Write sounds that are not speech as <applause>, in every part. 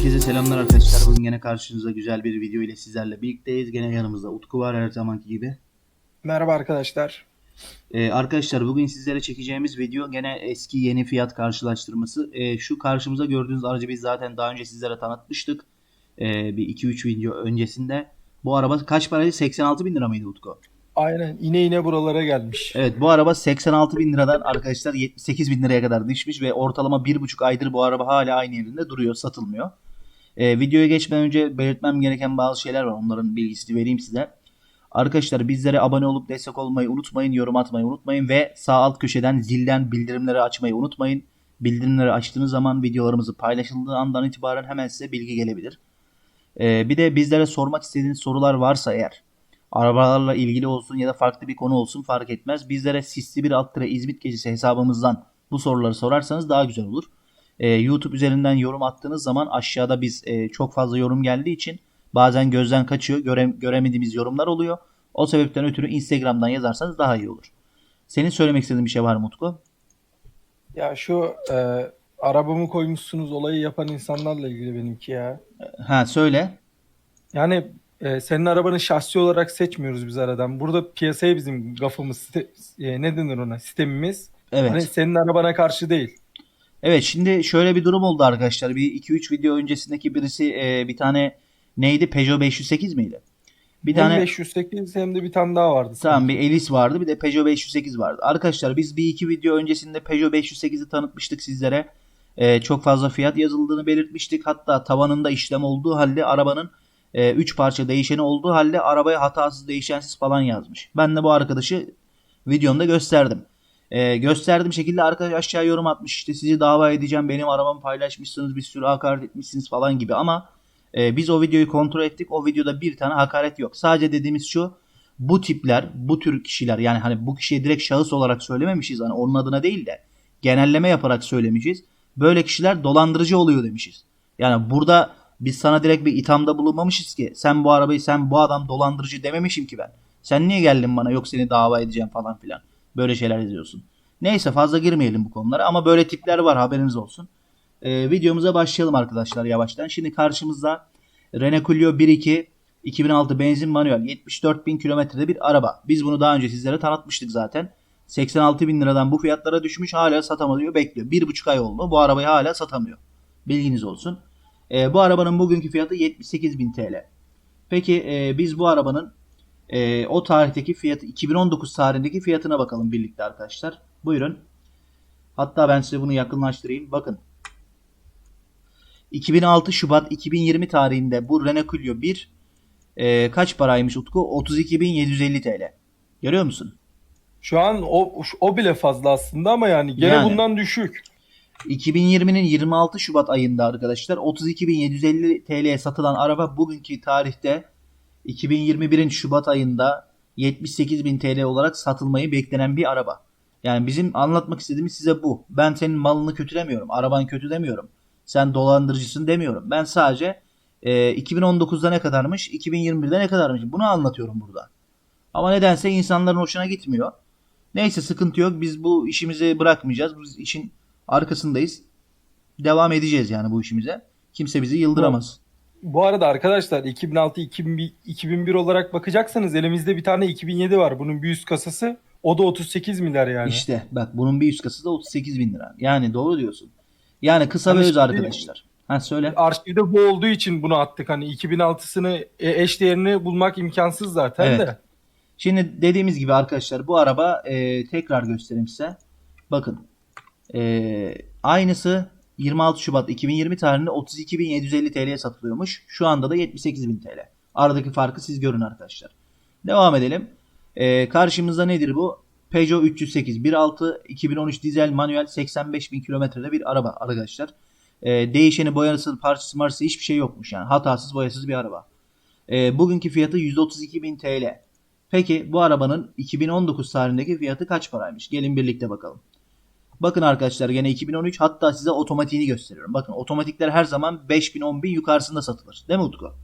Herkese selamlar arkadaşlar. Bugün yine karşınızda güzel bir video ile sizlerle birlikteyiz. Gene yanımızda Utku var her zamanki gibi. Merhaba arkadaşlar. Ee, arkadaşlar bugün sizlere çekeceğimiz video gene eski yeni fiyat karşılaştırması. Ee, şu karşımıza gördüğünüz aracı biz zaten daha önce sizlere tanıtmıştık. Ee, bir 2-3 video öncesinde. Bu araba kaç paraydı? 86 bin lira mıydı Utku? Aynen ine ine buralara gelmiş. Evet bu araba 86 bin liradan arkadaşlar 78 bin liraya kadar düşmüş ve ortalama 1,5 aydır bu araba hala aynı yerinde duruyor satılmıyor. Ee, videoya geçmeden önce belirtmem gereken bazı şeyler var onların bilgisini vereyim size. Arkadaşlar bizlere abone olup destek olmayı unutmayın, yorum atmayı unutmayın ve sağ alt köşeden zilden bildirimleri açmayı unutmayın. Bildirimleri açtığınız zaman videolarımızı paylaşıldığı andan itibaren hemen size bilgi gelebilir. Ee, bir de bizlere sormak istediğiniz sorular varsa eğer arabalarla ilgili olsun ya da farklı bir konu olsun fark etmez. Bizlere sisli bir alt İzmit gecesi hesabımızdan bu soruları sorarsanız daha güzel olur. Ee, YouTube üzerinden yorum attığınız zaman aşağıda biz e, çok fazla yorum geldiği için bazen gözden kaçıyor. Göre, göremediğimiz yorumlar oluyor. O sebepten ötürü Instagram'dan yazarsanız daha iyi olur. Senin söylemek istediğin bir şey var mı Utku? Ya şu e, arabamı koymuşsunuz olayı yapan insanlarla ilgili benimki ya. Ha söyle. Yani e, senin arabanı şahsi olarak seçmiyoruz biz aradan. Burada piyasaya bizim gafımız, site- e, ne denir ona, sistemimiz. Evet. Hani senin arabana karşı değil. Evet şimdi şöyle bir durum oldu arkadaşlar. Bir 2-3 video öncesindeki birisi e, bir tane neydi? Peugeot 508 miydi? Bir hem tane 508 hem de bir tane daha vardı. Tamam bir Elis vardı bir de Peugeot 508 vardı. Arkadaşlar biz bir iki video öncesinde Peugeot 508'i tanıtmıştık sizlere. Ee, çok fazla fiyat yazıldığını belirtmiştik. Hatta tavanında işlem olduğu halde arabanın 3 parça değişeni olduğu halde arabaya hatasız değişensiz falan yazmış. Ben de bu arkadaşı videomda gösterdim. Ee, gösterdiğim şekilde arkadaş aşağı yorum atmış işte sizi dava edeceğim benim arabamı paylaşmışsınız bir sürü hakaret etmişsiniz falan gibi ama e, biz o videoyu kontrol ettik. O videoda bir tane hakaret yok. Sadece dediğimiz şu bu tipler, bu tür kişiler yani hani bu kişiye direkt şahıs olarak söylememişiz hani onun adına değil de genelleme yaparak söylemişiz. Böyle kişiler dolandırıcı oluyor demişiz. Yani burada biz sana direkt bir ithamda bulunmamışız ki sen bu arabayı sen bu adam dolandırıcı dememişim ki ben. Sen niye geldin bana yok seni dava edeceğim falan filan. Böyle şeyler yazıyorsun. Neyse fazla girmeyelim bu konulara ama böyle tipler var haberiniz olsun. Ee, videomuza başlayalım arkadaşlar yavaştan. Şimdi karşımızda Renault Clio 1.2 2006 benzin manuel 74 bin kilometrede bir araba. Biz bunu daha önce sizlere tanıtmıştık zaten. 86 bin liradan bu fiyatlara düşmüş hala satamıyor bekliyor. Bir buçuk ay oldu bu arabayı hala satamıyor. Bilginiz olsun. Ee, bu arabanın bugünkü fiyatı 78 bin TL. Peki e, biz bu arabanın e, o tarihteki fiyatı 2019 tarihindeki fiyatına bakalım birlikte arkadaşlar. Buyurun. Hatta ben size bunu yakınlaştırayım. Bakın 2006 Şubat 2020 tarihinde bu Renault Clio 1 e, kaç paraymış Utku? 32.750 TL. Görüyor musun? Şu an o o bile fazla aslında ama yani gene Yani. bundan düşük. 2020'nin 26 Şubat ayında arkadaşlar 32.750 TL'ye satılan araba bugünkü tarihte 2021'in Şubat ayında 78.000 TL olarak satılmayı beklenen bir araba. Yani bizim anlatmak istediğimiz size bu. Ben senin malını kötülemiyorum. Araban kötü demiyorum. Sen dolandırıcısın demiyorum. Ben sadece e, 2019'da ne kadarmış, 2021'de ne kadarmış bunu anlatıyorum burada. Ama nedense insanların hoşuna gitmiyor. Neyse sıkıntı yok. Biz bu işimizi bırakmayacağız. Biz işin arkasındayız. Devam edeceğiz yani bu işimize. Kimse bizi yıldıramaz. Bu arada arkadaşlar 2006 2001, 2001 olarak bakacaksanız elimizde bir tane 2007 var. Bunun bir üst kasası. O da 38 milyar yani. İşte bak bunun bir üst kasası da 38 bin lira. Yani doğru diyorsun. Yani kısa ve Hani öz şimdi- arkadaşlar. Ha söyle. Arşivde bu olduğu için bunu attık. Hani 2006'sını e, eş değerini bulmak imkansız zaten Evet. de. Şimdi dediğimiz gibi arkadaşlar bu araba e, tekrar göstereyim size. Bakın. E, aynısı 26 Şubat 2020 tarihinde 32.750 TL'ye satılıyormuş. Şu anda da 78.000 TL. Aradaki farkı siz görün arkadaşlar. Devam edelim. E, karşımızda nedir bu? Peugeot 308 1.6 2013 dizel manuel 85.000 kilometrede bir araba arkadaşlar. E, değişeni boyası parçası marçası hiçbir şey yokmuş yani. Hatasız boyasız bir araba. E, bugünkü fiyatı 132.000 TL. Peki bu arabanın 2019 tarihindeki fiyatı kaç paraymış? Gelin birlikte bakalım. Bakın arkadaşlar gene 2013 hatta size otomatiğini gösteriyorum. Bakın otomatikler her zaman 5000 10000 yukarısında satılır. Değil mi Utku?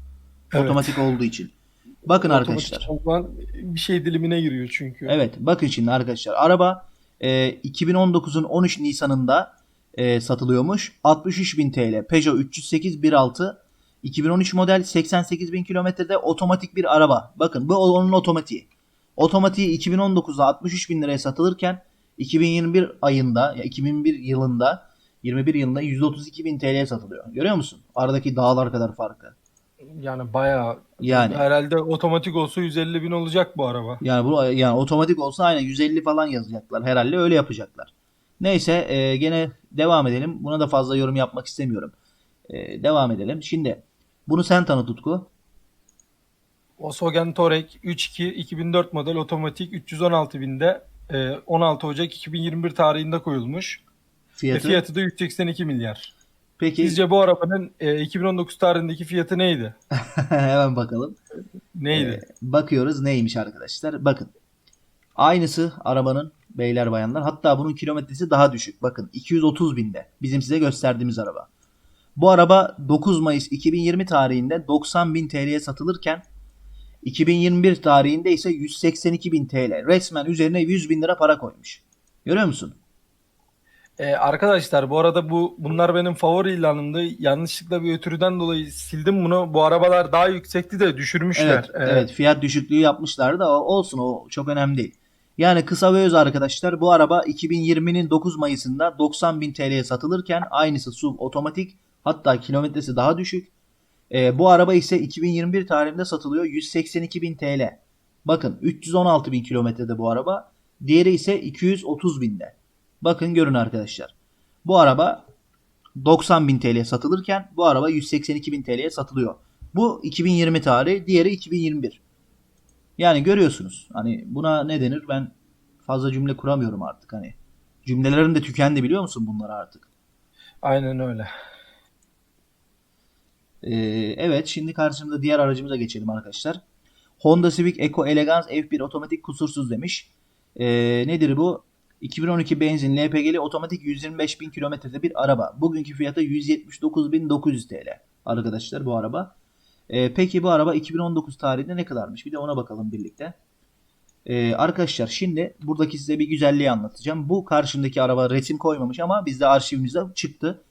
Evet. Otomatik olduğu için. <laughs> Bakın Otomatik arkadaşlar. olan bir şey dilimine giriyor çünkü. Evet bakın şimdi arkadaşlar araba e, 2019'un 13 Nisan'ında e, satılıyormuş. 63.000 TL Peugeot 308 1.6 2013 model 88.000 kilometrede otomatik bir araba. Bakın bu onun otomatiği. Otomatiği 2019'da 63.000 liraya satılırken 2021 ayında ya 2021 yılında 21 yılında 132.000 TL'ye satılıyor. Görüyor musun? Aradaki dağlar kadar farkı. Yani bayağı Yani. herhalde otomatik olsa 150 bin olacak bu araba. Yani bu yani otomatik olsa aynen 150 falan yazacaklar. Herhalde öyle yapacaklar. Neyse e, gene devam edelim. Buna da fazla yorum yapmak istemiyorum. E, devam edelim. Şimdi bunu sen tanıt Utku. Volkswagen Touareg 3.2 2004 model otomatik 316 binde 16 Ocak 2021 tarihinde koyulmuş. Fiyatı. fiyatı da 382 milyar. Peki Sizce bu arabanın e, 2019 tarihindeki fiyatı neydi? <laughs> hemen bakalım. Neydi? Ee, bakıyoruz neymiş arkadaşlar. Bakın. Aynısı arabanın beyler bayanlar. Hatta bunun kilometresi daha düşük. Bakın 230 binde. Bizim size gösterdiğimiz araba. Bu araba 9 Mayıs 2020 tarihinde 90 bin TL'ye satılırken 2021 tarihinde ise 182 bin TL. Resmen üzerine 100 bin lira para koymuş. Görüyor musun? E, arkadaşlar bu arada bu bunlar benim favori ilanımdı. Yanlışlıkla bir ötürüden dolayı sildim bunu. Bu arabalar daha yüksekti de düşürmüşler. Evet, evet fiyat düşüklüğü yapmışlar da olsun o çok önemli değil. Yani kısa ve öz arkadaşlar bu araba 2020'nin 9 Mayıs'ında 90 bin TL'ye satılırken aynısı SUV otomatik hatta kilometresi daha düşük. Ee, bu araba ise 2021 tarihinde satılıyor 182 bin TL. Bakın 316 bin kilometrede bu araba. Diğeri ise 230 binde. Bakın görün arkadaşlar. Bu araba 90 bin TL'ye satılırken bu araba 182 bin TL'ye satılıyor. Bu 2020 tarihi, diğeri 2021. Yani görüyorsunuz. Hani buna ne denir? Ben fazla cümle kuramıyorum artık hani. Cümlelerim de tükendi biliyor musun bunlar artık? Aynen öyle. Ee, evet şimdi karşımda diğer aracımıza geçelim arkadaşlar. Honda Civic Eco Elegance F1 otomatik kusursuz demiş. Ee, nedir bu? 2012 benzin LPG'li otomatik 125 bin kilometrede bir araba. Bugünkü fiyatı 179.900 TL arkadaşlar bu araba. Ee, peki bu araba 2019 tarihinde ne kadarmış? Bir de ona bakalım birlikte. Ee, arkadaşlar şimdi buradaki size bir güzelliği anlatacağım. Bu karşımdaki araba resim koymamış ama bizde arşivimizde çıktı.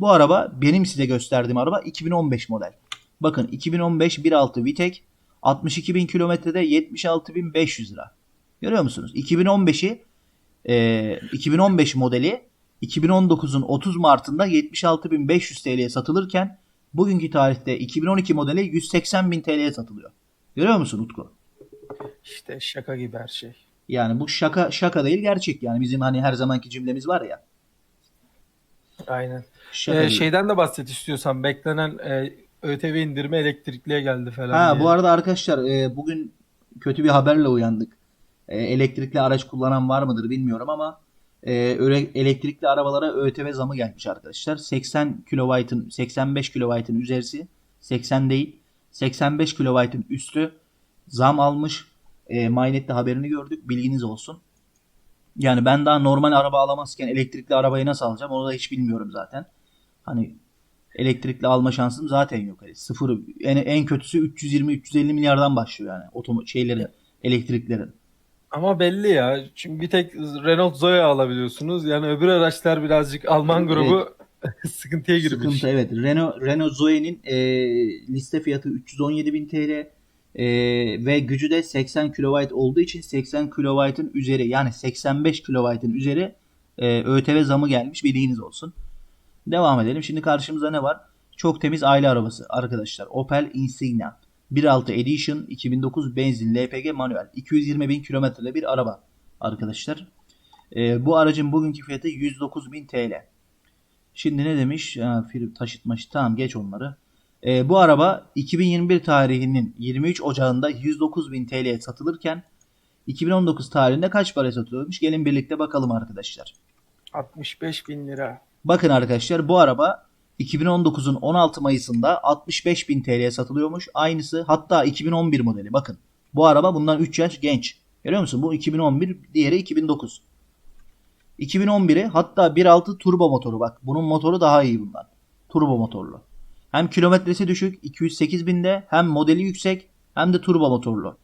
Bu araba benim size gösterdiğim araba 2015 model. Bakın 2015 1.6 VTEC 62.000 kilometrede 76.500 lira. Görüyor musunuz? 2015'i e, 2015 modeli 2019'un 30 Mart'ında 76.500 TL'ye satılırken bugünkü tarihte 2012 modeli 180.000 TL'ye satılıyor. Görüyor musun Utku? İşte şaka gibi her şey. Yani bu şaka şaka değil gerçek yani bizim hani her zamanki cümlemiz var ya. Aynen. Şaka Ee, şeyden de bahset istiyorsan. Beklenen e, ÖTV indirme elektrikliye geldi falan Ha diye. bu arada arkadaşlar e, bugün kötü bir haberle uyandık. E, elektrikli araç kullanan var mıdır bilmiyorum ama e, öyle elektrikli arabalara ÖTV zamı gelmiş arkadaşlar. 80 kW'ın 85 kW'ın üzerisi 80 değil 85 kW'ın üstü zam almış. E, Mynet'te haberini gördük. Bilginiz olsun. Yani ben daha normal araba alamazken elektrikli arabayı nasıl alacağım onu da hiç bilmiyorum zaten. Hani elektrikli alma şansım zaten yok. Hani sıfır en, en kötüsü 320-350 milyardan başlıyor yani otomo şeylerin elektriklerin. Ama belli ya. Çünkü bir tek Renault Zoe alabiliyorsunuz. Yani öbür araçlar birazcık Alman grubu <laughs> sıkıntıya girmiş. Sıkıntı evet. Renault, Renault Zoe'nin e, liste fiyatı 317.000 TL e, ve gücü de 80 kW olduğu için 80 kW'ın üzeri yani 85 kW'ın üzeri e, ÖTV zamı gelmiş bilginiz olsun. Devam edelim. Şimdi karşımıza ne var? Çok temiz aile arabası arkadaşlar. Opel Insignia 1.6 Edition 2009 benzin LPG manuel 220 bin kilometrede bir araba arkadaşlar. E, bu aracın bugünkü fiyatı 109.000 TL. Şimdi ne demiş? Ha, film taşıtmış. Tamam geç onları. Ee, bu araba 2021 tarihinin 23 Ocağı'nda 109.000 TL'ye satılırken 2019 tarihinde kaç para satılıyormuş? Gelin birlikte bakalım arkadaşlar. 65 bin lira. Bakın arkadaşlar bu araba 2019'un 16 Mayıs'ında 65.000 TL'ye satılıyormuş. Aynısı hatta 2011 modeli. Bakın bu araba bundan 3 yaş genç. Görüyor musun? Bu 2011 diğeri 2009. 2011'i hatta 1.6 turbo motoru bak. Bunun motoru daha iyi bundan. Turbo motorlu. Hem kilometresi düşük 208 binde hem modeli yüksek hem de turbo motorlu.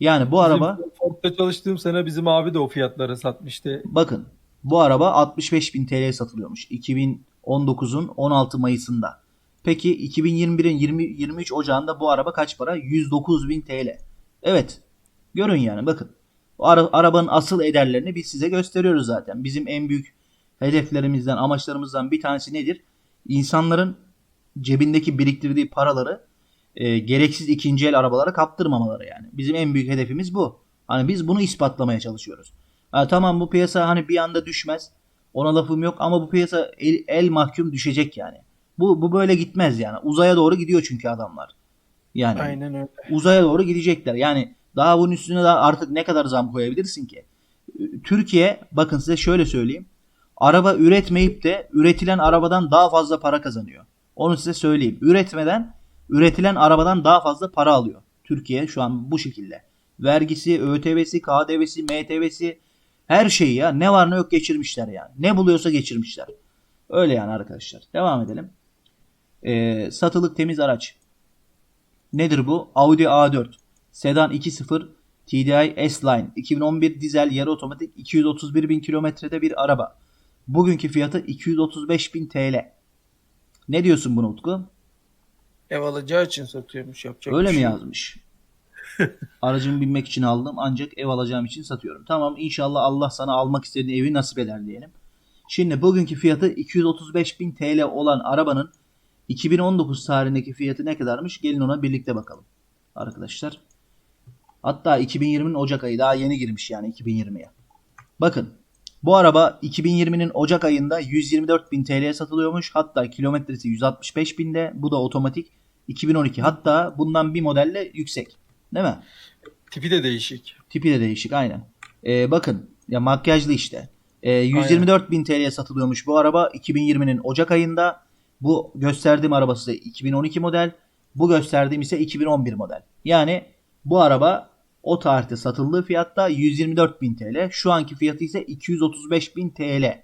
Yani bu araba Bizim Ford'da çalıştığım sene bizim abi de o fiyatlara satmıştı. bakın Bu araba 65.000 TL'ye satılıyormuş. 2019'un 16 Mayıs'ında. Peki 2021'in 20, 23 Ocağı'nda bu araba kaç para? 109.000 TL. Evet. Görün yani bakın. Ara- arabanın asıl ederlerini biz size gösteriyoruz zaten. Bizim en büyük hedeflerimizden, amaçlarımızdan bir tanesi nedir? İnsanların cebindeki biriktirdiği paraları e, gereksiz ikinci el arabalara kaptırmamaları yani. Bizim en büyük hedefimiz bu. Hani biz bunu ispatlamaya çalışıyoruz. Ha, tamam bu piyasa hani bir anda düşmez. Ona lafım yok ama bu piyasa el, el mahkum düşecek yani. Bu bu böyle gitmez yani. Uzaya doğru gidiyor çünkü adamlar. Yani Aynen öyle. uzaya doğru gidecekler. Yani daha bunun üstüne daha artık ne kadar zam koyabilirsin ki? Türkiye bakın size şöyle söyleyeyim. Araba üretmeyip de üretilen arabadan daha fazla para kazanıyor. Onu size söyleyeyim. Üretmeden üretilen arabadan daha fazla para alıyor. Türkiye şu an bu şekilde. Vergisi, ÖTV'si, KDV'si, MTV'si her şeyi ya ne var ne yok geçirmişler yani. Ne buluyorsa geçirmişler. Öyle yani arkadaşlar. Devam edelim. Ee, satılık temiz araç. Nedir bu? Audi A4. Sedan 2.0 TDI S-Line. 2011 dizel yarı otomatik 231 bin kilometrede bir araba. Bugünkü fiyatı 235 bin TL. Ne diyorsun buna Utku? Ev alacağı için satıyormuş yapacak Öyle mi şey yazmış? <laughs> Aracımı binmek için aldım ancak ev alacağım için satıyorum. Tamam inşallah Allah sana almak istediğin evi nasip eder diyelim. Şimdi bugünkü fiyatı 235 bin TL olan arabanın 2019 tarihindeki fiyatı ne kadarmış? Gelin ona birlikte bakalım. Arkadaşlar. Hatta 2020'nin Ocak ayı daha yeni girmiş yani 2020'ye. Bakın bu araba 2020'nin Ocak ayında 124 bin TL'ye satılıyormuş. Hatta kilometresi 165 binde. Bu da otomatik 2012. Hatta bundan bir modelle yüksek. Değil mi? Tipi de değişik. Tipi de değişik aynen. Ee, bakın ya makyajlı işte. Ee, 124 bin TL'ye satılıyormuş bu araba 2020'nin Ocak ayında. Bu gösterdiğim arabası da 2012 model. Bu gösterdiğim ise 2011 model. Yani bu araba o tarihte satıldığı fiyatta 124 bin TL. Şu anki fiyatı ise 235 bin TL.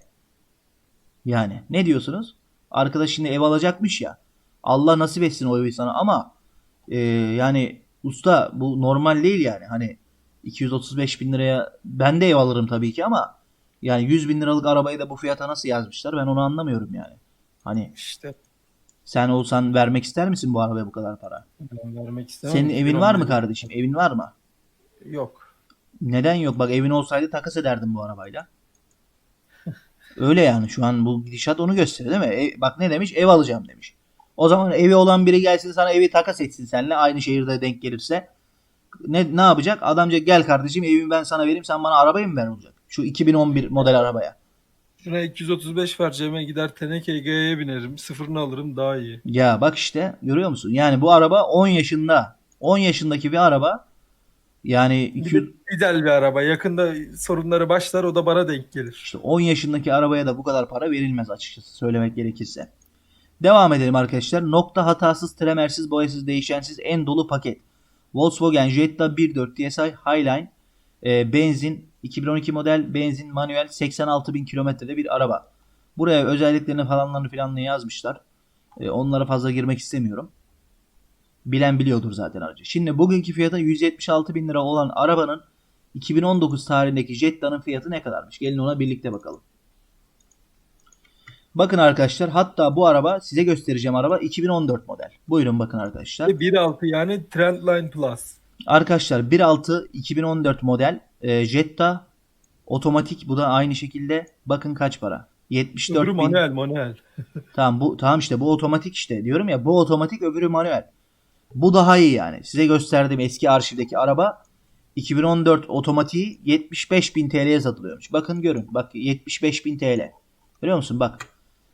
Yani ne diyorsunuz? Arkadaş şimdi ev alacakmış ya. Allah nasip etsin o evi sana ama e, yani usta bu normal değil yani. Hani 235 bin liraya ben de ev alırım tabii ki ama yani 100 bin liralık arabayı da bu fiyata nasıl yazmışlar ben onu anlamıyorum yani. Hani İşte sen olsan vermek ister misin bu arabaya bu kadar para? ben vermek istemem. Senin evin var mı 2011 kardeşim? Evin var mı? Yok. Neden yok? Bak evin olsaydı takas ederdim bu arabayla. Öyle yani şu an bu gidişat onu gösteriyor değil mi? Ev- bak ne demiş? Ev alacağım demiş. O zaman evi olan biri gelsin sana evi takas etsin seninle aynı şehirde denk gelirse. Ne, ne yapacak? Adamca gel kardeşim evimi ben sana vereyim sen bana arabayı mı ver olacak? Şu 2011 model arabaya. Şuna 235 vereceğime gider teneke Ege'ye binerim. Sıfırını alırım daha iyi. Ya bak işte görüyor musun? Yani bu araba 10 yaşında. 10 yaşındaki bir araba yani Bir 200, de Güzel bir araba. Yakında sorunları başlar o da bana denk gelir. İşte 10 yaşındaki arabaya da bu kadar para verilmez açıkçası söylemek gerekirse. Devam edelim arkadaşlar. Nokta hatasız, tremersiz, boyasız, değişensiz en dolu paket. Volkswagen Jetta 1.4 TSI Highline e, benzin 2012 model benzin manuel 86 bin kilometrede bir araba. Buraya özelliklerini falanlarını filanını yazmışlar. E, onlara fazla girmek istemiyorum. Bilen biliyordur zaten aracı. Şimdi bugünkü fiyatı 176 bin lira olan arabanın 2019 tarihindeki Jetta'nın fiyatı ne kadarmış? Gelin ona birlikte bakalım. Bakın arkadaşlar hatta bu araba size göstereceğim araba 2014 model. Buyurun bakın arkadaşlar. Ve 1.6 yani Trendline Plus. Arkadaşlar 1.6 2014 model e, Jetta otomatik bu da aynı şekilde bakın kaç para. 74 Öbürü bin. manuel manuel. Tamam bu tamam işte bu otomatik işte diyorum ya bu otomatik öbürü manuel. Bu daha iyi yani. Size gösterdiğim eski arşivdeki araba 2014 otomatiği 75.000 TL'ye satılıyormuş. Bakın görün. Bak 75.000 TL. Görüyor musun? Bak.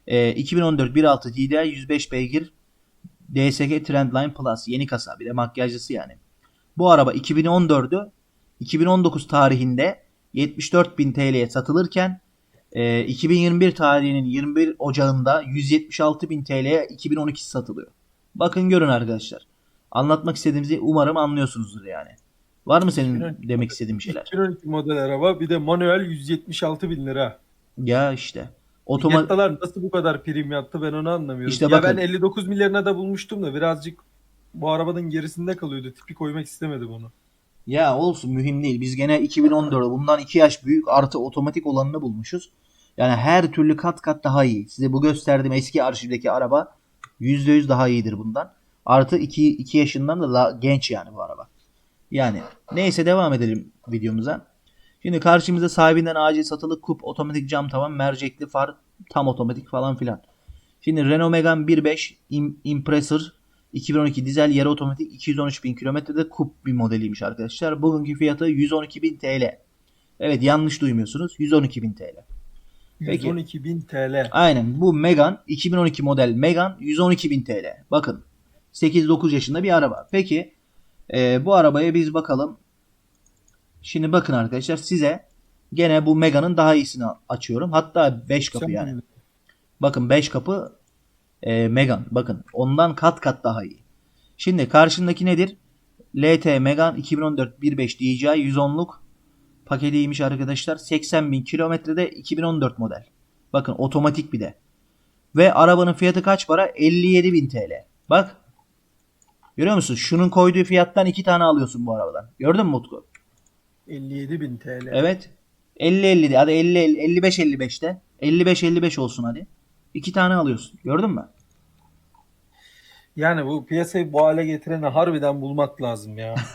Ee, 2014 1.6 TDI 105 beygir DSG Trendline Plus yeni kasa bir de makyajlısı yani. Bu araba 2014'ü 2019 tarihinde 74.000 TL'ye satılırken e, 2021 tarihinin 21 Ocağı'nda 176.000 TL'ye 2012 satılıyor. Bakın görün arkadaşlar. Anlatmak istediğimizi umarım anlıyorsunuzdur yani. Var mı senin 2012 demek istediğin şeyler? 2012 model araba bir de manuel 176 bin lira. Ya işte. Otomatik Jettalar nasıl bu kadar prim yaptı ben onu anlamıyorum. İşte ya bakın. ben 59 milyarına da bulmuştum da birazcık bu arabanın gerisinde kalıyordu. Tipi koymak istemedim onu. Ya olsun mühim değil. Biz gene 2014'de bundan 2 yaş büyük artı otomatik olanını bulmuşuz. Yani her türlü kat kat daha iyi. Size bu gösterdiğim eski arşivdeki araba %100 daha iyidir bundan. Artı 2, 2 yaşından da daha genç yani bu araba. Yani neyse devam edelim videomuza. Şimdi karşımızda sahibinden acil satılık kup, otomatik cam tavan, mercekli far, tam otomatik falan filan. Şimdi Renault Megane 1.5 Im- Impressor 2012 dizel yarı otomatik 213 bin kilometrede kup bir modeliymiş arkadaşlar. Bugünkü fiyatı 112 bin TL. Evet yanlış duymuyorsunuz. 112 bin TL. Peki. 112.000 TL. Aynen bu Megane 2012 model Megane 112 bin TL. Bakın 8-9 yaşında bir araba. Peki e, bu arabaya biz bakalım. Şimdi bakın arkadaşlar size gene bu Megane'ın daha iyisini açıyorum. Hatta 5 kapı yani. Bakın 5 kapı e, Megane. Bakın ondan kat kat daha iyi. Şimdi karşındaki nedir? LT Megane 2014 1.5 DJI 110'luk paketiymiş arkadaşlar. 80 bin kilometrede 2014 model. Bakın otomatik bir de. Ve arabanın fiyatı kaç para? 57 bin TL. Bak. Görüyor musun? Şunun koyduğu fiyattan iki tane alıyorsun bu arabadan. Gördün mü Utku? 57.000 TL. Evet. 50-50 de. Hadi 50 55-55'te. 55-55 olsun hadi. İki tane alıyorsun. Gördün mü? Yani bu piyasayı bu hale getireni harbiden bulmak lazım ya. <laughs>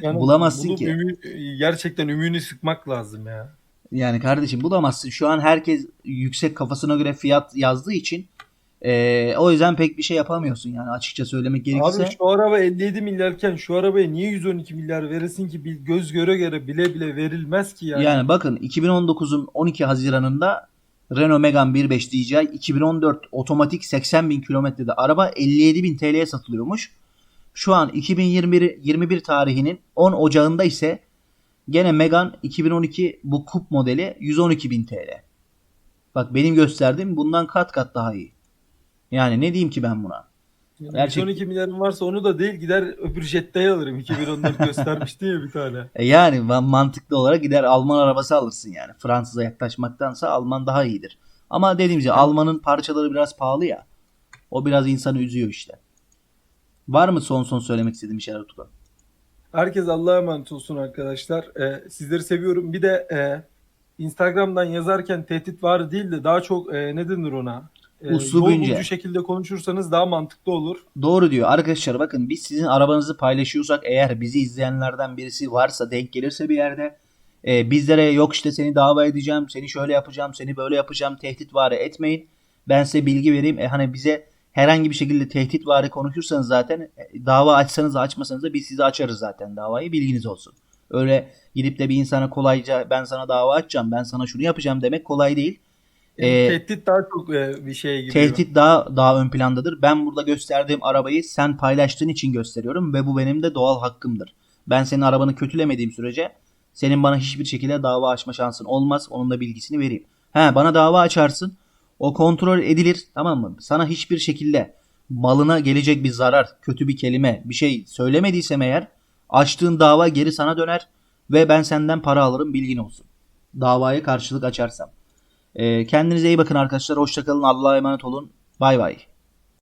Yani Bulamazsın ki. ümü- gerçekten ümüğünü sıkmak lazım ya. Yani kardeşim bulamazsın. Şu an herkes yüksek kafasına göre fiyat yazdığı için eee, o yüzden pek bir şey yapamıyorsun yani açıkça söylemek gerekirse. Abi şu araba 57 milyarken şu arabaya niye 112 milyar veresin ki bir göz göre göre bile bile verilmez ki yani. Yani bakın 2019'un 12 Haziran'ında Renault Megane 1.5 DJI 2014 otomatik 80 bin kilometrede araba 57 bin TL'ye satılıyormuş. Şu an 2021 21 tarihinin 10 Ocağında ise gene Megane 2012 bu kup modeli 112 bin TL. Bak benim gösterdiğim bundan kat kat daha iyi. Yani ne diyeyim ki ben buna? Yani Gerçek- 112 milyarım varsa onu da değil gider öbür Jetta'yı alırım. 2014 göstermiştin ya bir tane. <laughs> E yani man- mantıklı olarak gider Alman arabası alırsın yani. Fransız'a yaklaşmaktansa Alman daha iyidir. Ama dediğim gibi Alman'ın parçaları biraz pahalı ya. O biraz insanı üzüyor işte. Var mı son son söylemek istediğim bir şeyler Utku? Herkes Allah'a emanet olsun arkadaşlar. Ee, sizleri seviyorum. Bir de e, Instagram'dan yazarken tehdit var değil de daha çok e, ne denir ona? E, Uslubunca. yol bulucu şekilde konuşursanız daha mantıklı olur. Doğru diyor. Arkadaşlar bakın biz sizin arabanızı paylaşıyorsak eğer bizi izleyenlerden birisi varsa denk gelirse bir yerde e, bizlere yok işte seni dava edeceğim, seni şöyle yapacağım, seni böyle yapacağım tehdit vari etmeyin. Ben size bilgi vereyim. E, hani bize herhangi bir şekilde tehdit vari konuşursanız zaten e, dava açsanız da açmasanız da biz size açarız zaten davayı bilginiz olsun. Öyle gidip de bir insana kolayca ben sana dava açacağım, ben sana şunu yapacağım demek kolay değil. Yani Ee, tehdit daha çok e, bir şeye giriyor. Tehdit daha daha ön plandadır. Ben burada gösterdiğim arabayı sen paylaştığın için gösteriyorum ve bu benim de doğal hakkımdır. Ben senin arabanı kötülemediğim sürece senin bana hiçbir şekilde dava açma şansın olmaz. Onun da bilgisini vereyim. He bana dava açarsın. O kontrol edilir tamam mı? Sana hiçbir şekilde malına gelecek bir zarar, kötü bir kelime, bir şey söylemediysem eğer açtığın dava geri sana döner ve ben senden para alırım bilgin olsun. Davaya karşılık açarsam. Ee, kendinize iyi bakın arkadaşlar. Hoşçakalın. Allah'a emanet olun. Bay bay.